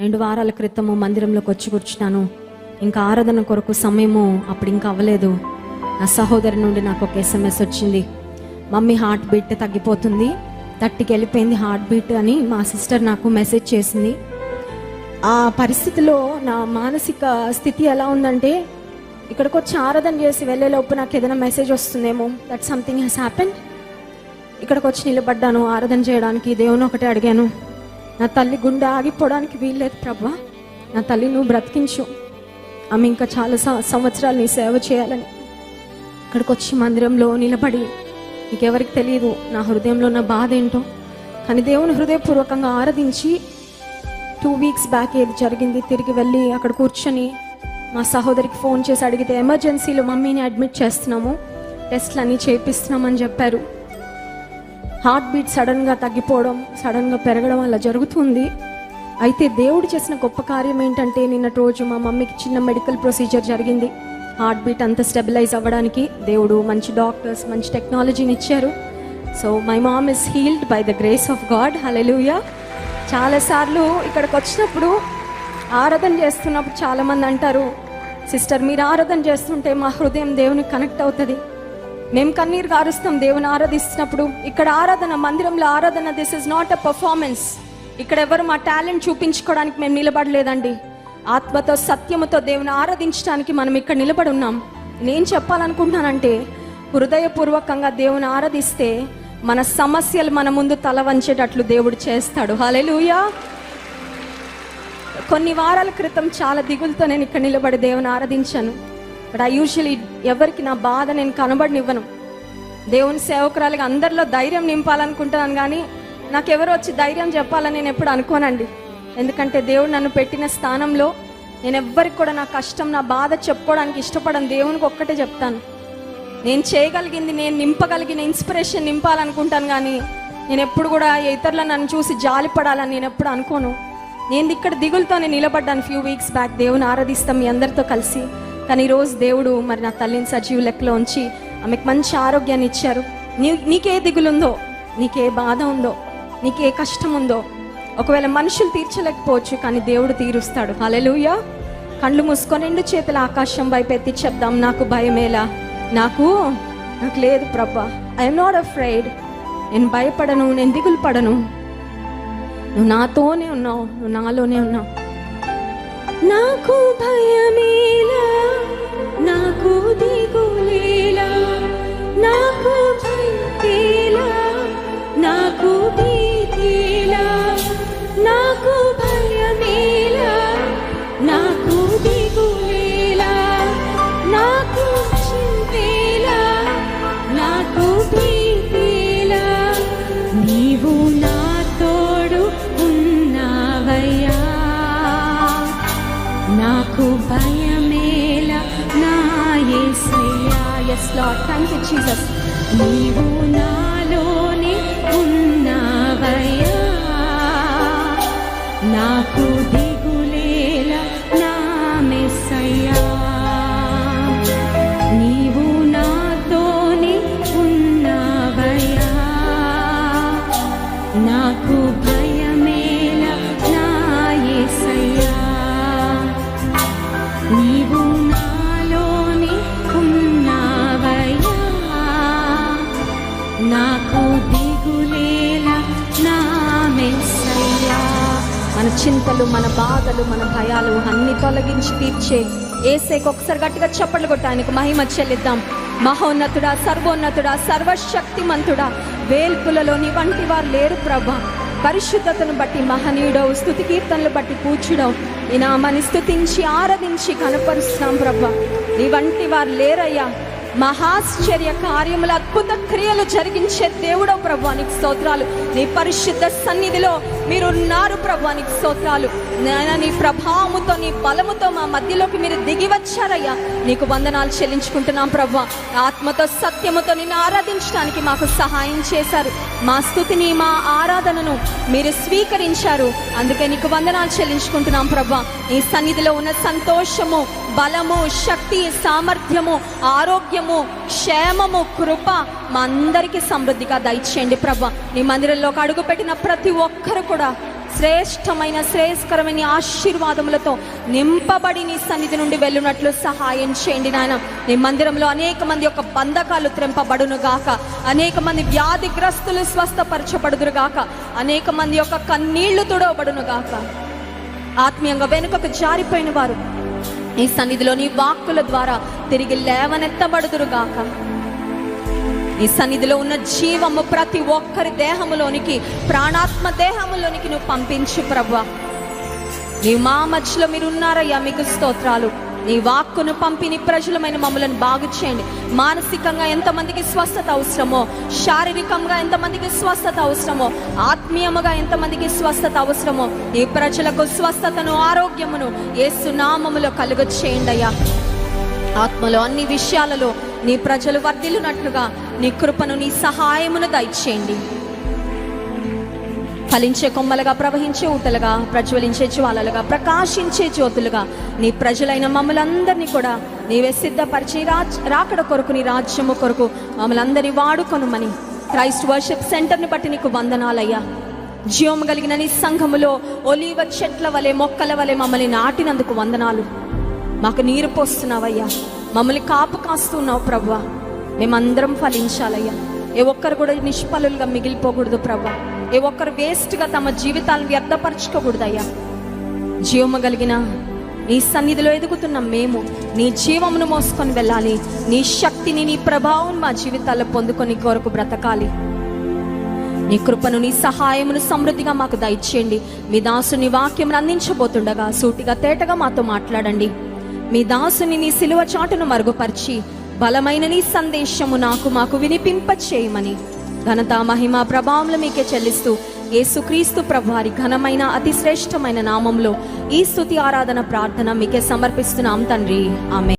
రెండు వారాల క్రితము మందిరంలోకి వచ్చి కూర్చున్నాను. ఇంకా ఆరాధన కొరకు సమయము అప్పుడు ఇంకా అవ్వలేదు. నా సహోదరి నుండి నాకు ఒక ఎస్ఎంఎస్ వచ్చింది. మమ్మీ హార్ట్ బీట్ తగ్గిపోతుంది. తట్టికి వెళ్ళిపోయింది హార్ట్ బీట్ అని మా సిస్టర్ నాకు మెసేజ్ చేసింది. ఆ పరిస్థితిలో నా మానసిక స్థితి ఎలా ఉందంటే ఇక్కడికి వచ్చి ఆరాధన చేసి వెళ్ళేలోపు నాకు ఏదైనా మెసేజ్ వస్తుందేమో. దట్ సంథింగ్ హ్యాస్ హ్యాపెన్ ఇక్కడికి వచ్చి నిలబడ్డాను ఆరాధన చేయడానికి దేవుని ఒకటే అడిగాను. నా తల్లి గుండె ఆగిపోవడానికి వీల్లేదు ప్రభా. నా తల్లి నువ్వు బ్రతికించు. ఆమె ఇంకా చాలా సంవత్సరాలు నీ సేవ చేయాలని. ఇక్కడికి వచ్చి మందిరంలో నిలబడి నీకెవరికి తెలియదు నా హృదయంలో ఉన్న బాధ ఏంటో. కానీ దేవుని హృదయపూర్వకంగా ఆరాధించి టూ వీక్స్ బ్యాక్ ఏది జరిగింది తిరిగి వెళ్ళి అక్కడ కూర్చొని మా సహోదరికి ఫోన్ చేసి అడిగితే ఎమర్జెన్సీలో మమ్మీని అడ్మిట్ చేస్తున్నాము. టెస్ట్లు అన్నీ చేపిస్తున్నామని చెప్పారు. హార్ట్ బీట్ సడన్గా తగ్గిపోవడం సడన్గా పెరగడం అలా జరుగుతుంది. అయితే దేవుడు చేసిన గొప్ప కార్యం ఏంటంటే నిన్నటి రోజు మా మమ్మీకి చిన్న మెడికల్ ప్రొసీజర్ జరిగింది. హార్ట్ బీట్ అంతా స్టెబిలైజ్ అవ్వడానికి దేవుడు మంచి డాక్టర్స్ మంచి టెక్నాలజీని ఇచ్చారు. So my mom is healed by the grace of God hallelujah చాలాసార్లు ఇక్కడికి వచ్చినప్పుడు ఆరాధన చేస్తున్నప్పుడు చాలామంది అంటారు సిస్టర్ మీరు ఆరాధన చేస్తుంటే మా హృదయం దేవునికి కనెక్ట్ అవుతుంది. మేము కన్నీరు కారుస్తాం దేవుని ఆరాధిస్తున్నప్పుడు. ఇక్కడ ఆరాధన మందిరంలో ఆరాధన this is not a performance ఇక్కడ ఎవరు మా టాలెంట్ చూపించుకోవడానికి మేము నిలబడలేదండి. ఆత్మతో సత్యముతో దేవుని ఆరాధించడానికి మనం ఇక్కడ నిలబడి ఉన్నాం. నేను చెప్పాలనుకుంటున్నానంటే హృదయపూర్వకంగా దేవుని ఆరాధిస్తే మన సమస్యలు మన ముందు తల వంచేటట్లు దేవుడు చేస్తాడు. హల్లెలూయా కొన్ని వారాల క్రితం చాలా దిగులతో నేను ఇక్కడ నిలబడి దేవుని ఆరాధించాను. బట్ ఐ యూజువలీ ఎవరికి నా బాధ నేను కనబడినివ్వను. దేవుని సేవకురాలుగా అందరిలో ధైర్యం నింపాలనుకుంటున్నాను కానీ నాకు ఎవరు వచ్చి ధైర్యం చెప్పాలని నేను ఎప్పుడు అనుకోనండి. ఎందుకంటే దేవుడు నన్ను పెట్టిన స్థానంలో నేను ఎవ్వరికి కూడా నా కష్టం నా బాధ చెప్పుకోవడానికి ఇష్టపడను. దేవునికి ఒక్కటే చెప్తాను. నేను చేయగలిగింది నేను నింపగలిగిన ఇన్స్పిరేషన్ నింపాలనుకుంటాను కానీ నేను ఎప్పుడు కూడా ఇతరుల నన్ను చూసి జాలిపడాలని నేను ఎప్పుడు అనుకోను. నేను ఇక్కడ దిగులతో నేను నిలబడ్డాను ఫ్యూ వీక్స్ బ్యాక్. దేవుని ఆరాధిస్తాం మీ అందరితో కలిసి. కానీ ఈరోజు దేవుడు మరి నా తల్లిని సజీవ లెక్కలో ఉంచి ఆమెకు మంచి ఆరోగ్యాన్ని ఇచ్చారు. నీ నీకే దిగులుందో నీకే బాధ ఉందో నీకే కష్టం ఉందో ఒకవేళ మనుషులు తీర్చలేకపోవచ్చు కానీ దేవుడు తీరుస్తాడు. హల్లెలూయా. కళ్ళు మూసుకొని రెండు చేతుల ఆకాశం వైపు ఎత్తి చెప్దాం. నాకు భయమేలా నాకు నాకు లేదు ప్రభా. ఐఎమ్ నాట్ అఫ్రైడ్ నేను భయపడను నేను దిగులు పడను. నువ్వు నాతోనే ఉన్నావు నువ్వు నాలోనే ఉన్నావు. నాకు భయమేలా నాకు దిగులేలా యేసయ్యా yes lord thank you Jesus నీవు నాలోనే ఉన్నావయ్యా నాకు మన చింతలు మన బాధలు మన భయాలు అన్ని తొలగించి తీర్చే. ఏసేకి ఒకసారి గట్టిగా చప్పట్లు కొట్టడానికి ఆయనకు మహిమ చెల్లిద్దాం. మహోన్నతుడా సర్వోన్నతుడా సర్వశక్తిమంతుడా వేల్పులలో నీ వంటి వారు లేరు ప్రభా. పరిశుద్ధతను బట్టి మహనీయుడవు స్థుతి కీర్తనలు బట్టి కూర్చుడవు ఈ నామాన్ని స్థుతించి ఆరాధించి కనపరుస్తున్నాం ప్రభా. నీ వంటి వారు లేరయ్యా. మహాశ్చర్య కార్యముల అద్భుత క్రియలు జరిగించే దేవుడో ప్రభానికి స్తోత్రాలు. నీ పరిశుద్ధ సన్నిధిలో మీరు ఉన్నారు స్తోత్రాలు. నాయన నీ ప్రభావముతో నీ బలముతో మా మధ్యలోకి మీరు దిగి వచ్చారయ్యా. నీకు వందనాలు చెల్లించుకుంటున్నాం ప్రభా. ఆత్మతో సత్యముతో నిన్ను ఆరాధించడానికి మాకు సహాయం చేశారు. మా స్థుతిని మా ఆరాధనను మీరు స్వీకరించారు. అందుకే నీకు వందనాలు చెల్లించుకుంటున్నాం ప్రభా. నీ సన్నిధిలో ఉన్న సంతోషము బలము శక్తి సామర్థ్యము ఆరోగ్యము క్షేమము కృప మా అందరికీ సమృద్ధిగా దయచేయండి ప్రభా. నీ మందిరంలోకి అడుగుపెట్టిన ప్రతి ఒక్కరు కూడా శ్రేష్టమైన శ్రేయస్కరమైన ఆశీర్వాదములతో నింపబడి నీ సన్నిధి నుండి వెళ్ళునట్లు సహాయం చేయండి నాయన. నీ మందిరంలో అనేక మంది యొక్క బంధకాలు త్రెంపబడును గాక. అనేక మంది వ్యాధిగ్రస్తులు స్వస్థపరచబడుదురు గాక. అనేక మంది యొక్క కన్నీళ్ళు తుడవబడును గాక. ఆత్మీయంగా వెనుకకు జారిపోయిన వారు నీ సన్నిధిలో నీ వాక్కుల ద్వారా తిరిగి లేవనెత్తబడుదురు గాక నీ సన్నిధిలో ఉన్న జీవము ప్రతి ఒక్కరి దేహములోనికి ప్రాణాత్మ దేహములోనికి నువ్వు పంపించు ప్రభా. నీ మా మధ్యలో మీరు ఉన్నారయ్యా మీకు స్తోత్రాలు. నీ వాక్కును పంపి నీ ప్రజలమైన మమ్మలను బాగు చేయండి. మానసికంగా ఎంతమందికి స్వస్థత అవసరమో శారీరకంగా ఎంతమందికి స్వస్థత అవసరమో ఆత్మీయముగా ఎంతమందికి స్వస్థత అవసరమో నీ ప్రజలకు స్వస్థతను ఆరోగ్యమును ఏసునామములో కలుగ చేయండి అయ్యా. ఆత్మలో అన్ని విషయాలలో నీ ప్రజలు వర్ధిల్లునట్లుగా నీ కృపను నీ సహాయమును దయచేయండి. ఫలించే కొమ్మలుగా ప్రవహించే ఊటలుగా ప్రజ్వలించే జ్వాలలుగా ప్రకాశించే జ్యోతులుగా నీ ప్రజలైన మమ్మలందరినీ కూడా నీవే సిద్ధపరిచి రాజ్ రాకడ కొరకు నీ రాజ్యము కొరకు మమ్మల్ని వాడుకొనుమని క్రైస్ట్ వర్షిప్ సెంటర్ని బట్టి నీకు వందనాలయ్యా. జీవము కలిగిన నీ సంఘములో ఒలీవ చెట్ల వలె మొక్కల వలె మమ్మల్ని నాటినందుకు వందనాలు. మాకు నీరు పోస్తున్నావయ్యా. మమ్మల్ని కాపు కాస్తున్నావు ప్రభా మేమందరం ఫలించాలయ్యా. ఏ ఒక్కరు కూడా నిష్ఫలులుగా మిగిలిపోకూడదు ప్రభా ఏ ఒక్కరు వేస్ట్గా తమ జీవితాలను వ్యర్థపరచుకోకూడదయ్యా. జీవము కలిగిన నీ సన్నిధిలో ఎదుగుతున్న మేము నీ జీవమును మోసుకొని వెళ్ళాలి. నీ శక్తిని నీ ప్రభావం మా జీవితాల్లో పొందుకొని కొరకు బ్రతకాలి. నీ కృపను నీ సహాయమును సమృద్ధిగా మాకు దయచేయండి. మీ దాసుని వాక్యం అందించబోతుండగా సూటిగా తేటగా మాతో మాట్లాడండి. మీ దాసుని నీ సిలువ చాటును మరుగుపరిచి బలమైన నీ సందేశము నాకు మాకు వినిపింప చేయమని ఘనత మహిమ ప్రభావంలో మీకే చెల్లిస్తూ యేసుక్రీస్తు ప్రభువారి ఘనమైన అతి శ్రేష్టమైన నామంలో ఈ స్తుతి ఆరాధన ప్రార్థన మీకే సమర్పిస్తున్నాం తండ్రి. ఆమె